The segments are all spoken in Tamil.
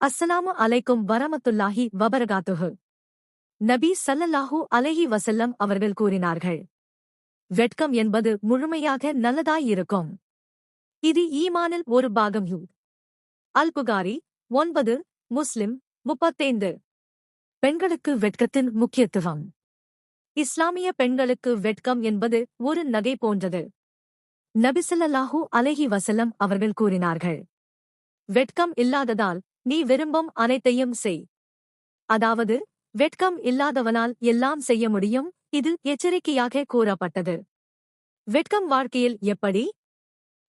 அஸ்ஸலாமு அலைக்கும் வரமத்துல்லாஹி வபரகாத்துஹு. நபி சல்லல்லாஹூ அலஹி வசல்லம் அவர்கள் கூறினார்கள். வெட்கம் என்பது முழுமையாக நல்லதாயிருக்கும். இது ஈமானில் ஒரு பாகம் யூ அல் புகாரி ஒன்பது முஸ்லிம் முப்பத்தைந்து. பெண்களுக்கு வெட்கத்தின் முக்கியத்துவம். இஸ்லாமிய பெண்களுக்கு வெட்கம் என்பது ஒரு நகை போன்றது. நபிசல்லாஹூ அலஹி வசல்லம் அவர்கள் கூறினார்கள். வெட்கம் இல்லாததால் நீ விரும்பும் அனைத்தையும் செய். அதாவது வெட்கம் இல்லாதவனால் எல்லாம் செய்ய முடியும் இது எச்சரிக்கையாக கூறப்பட்டது. வெட்கம் வாழ்க்கையில் எப்படி?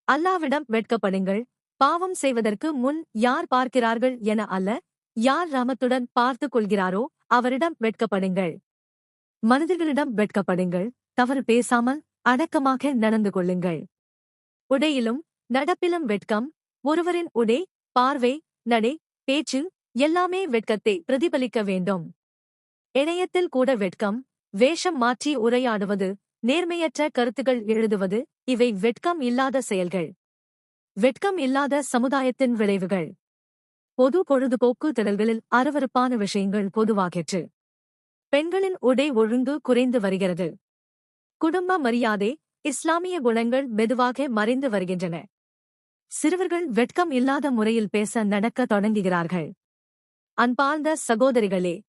அல்லாவிடம் வெட்கப்படுங்கள். பாவம் செய்வதற்கு முன் யார் பார்க்கிறார்கள் என அல்ல யார் ராமத்துடன் பார்த்துக் கொள்கிறாரோ அவரிடம் வெட்கப்படுங்கள். மனிதர்களிடம் வெட்கப்படுங்கள். தவறு பேசாமல் அடக்கமாக நடந்து கொள்ளுங்கள். உடையிலும் நடப்பிலும் வெட்கம். ஒருவரின் உடை பார்வை நடை பேச்சு எல்லாமே வெட்கத்தை பிரதிபலிக்க வேண்டும். இணையத்தில் கூட வெட்கம் வேஷம் மாற்றி உரையாடுவது நேர்மையற்ற கருத்துகள் எழுதுவது இவை வெட்கம் இல்லாத செயல்கள். வெட்கம் இல்லாத சமுதாயத்தின் விளைவுகள். பொது பொழுதுபோக்கு திடல்களில் அருவருப்பான விஷயங்கள் பொதுவாகிற்று. பெண்களின் உடை ஒழுங்கு குறைந்து வருகிறது. குடும்ப மரியாதை இஸ்லாமிய குணங்கள் மெதுவாக மறைந்து வருகின்றன. சிறுவர்கள் வெட்கம் இல்லாத முறையில் பேச நடக்க தொடங்குகிறார்கள். அன்பார்ந்த சகோதரிகளே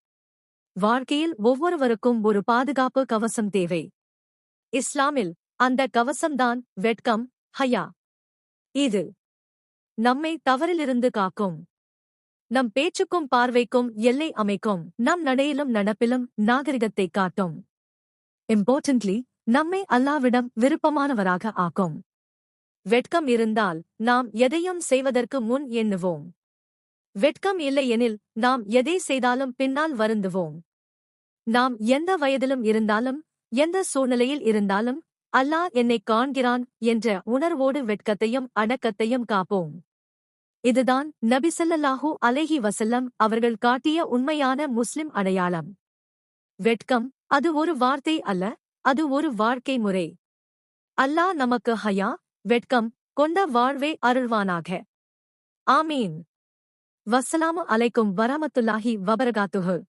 வாழ்க்கையில் ஒவ்வொருவருக்கும் ஒரு பாதுகாப்பு கவசம் தேவை. இஸ்லாமில் அந்த கவசம்தான் வெட்கம் ஹயா. இது நம்மை தவறிலிருந்து காக்கும். நம் பேச்சுக்கும் பார்வைக்கும் எல்லை அமைக்கும். நம் நடையிலும் நடப்பிலும் நாகரிகத்தை காட்டும். இம்பார்ட்டன்ட்லி நம்மை அல்லாவிடம் விருப்பமானவராக ஆக்கும். வெட்கம் இருந்தால் நாம் எதையும் செய்வதற்கு முன் எண்ணுவோம். வெட்கம் இல்லையெனில் நாம் எதை செய்தாலும் பின்னால் வருந்துவோம். நாம் எந்த வயதிலும் இருந்தாலும் எந்த சூழ்நிலையில் இருந்தாலும் அல்லாஹ் என்னை காண்கிறான் என்ற உணர்வோடு வெட்கத்தையும் அடக்கத்தையும் காப்போம். இதுதான் நபிசல்லாஹூ அலைஹி வசல்லம் அவர்கள் காட்டிய உண்மையான முஸ்லிம் அடையாளம். வெட்கம் அது ஒரு வார்த்தை அல்ல அது ஒரு வாழ்க்கை முறை. அல்லாஹ் நமக்கு ஹயா வெட்கம் கொண்ட வாழ்வே அருள்வானாக. ஆமீன். வசலாமு அலைக்கும் வரமத்துல்லாஹி வபரகாத்துஹு.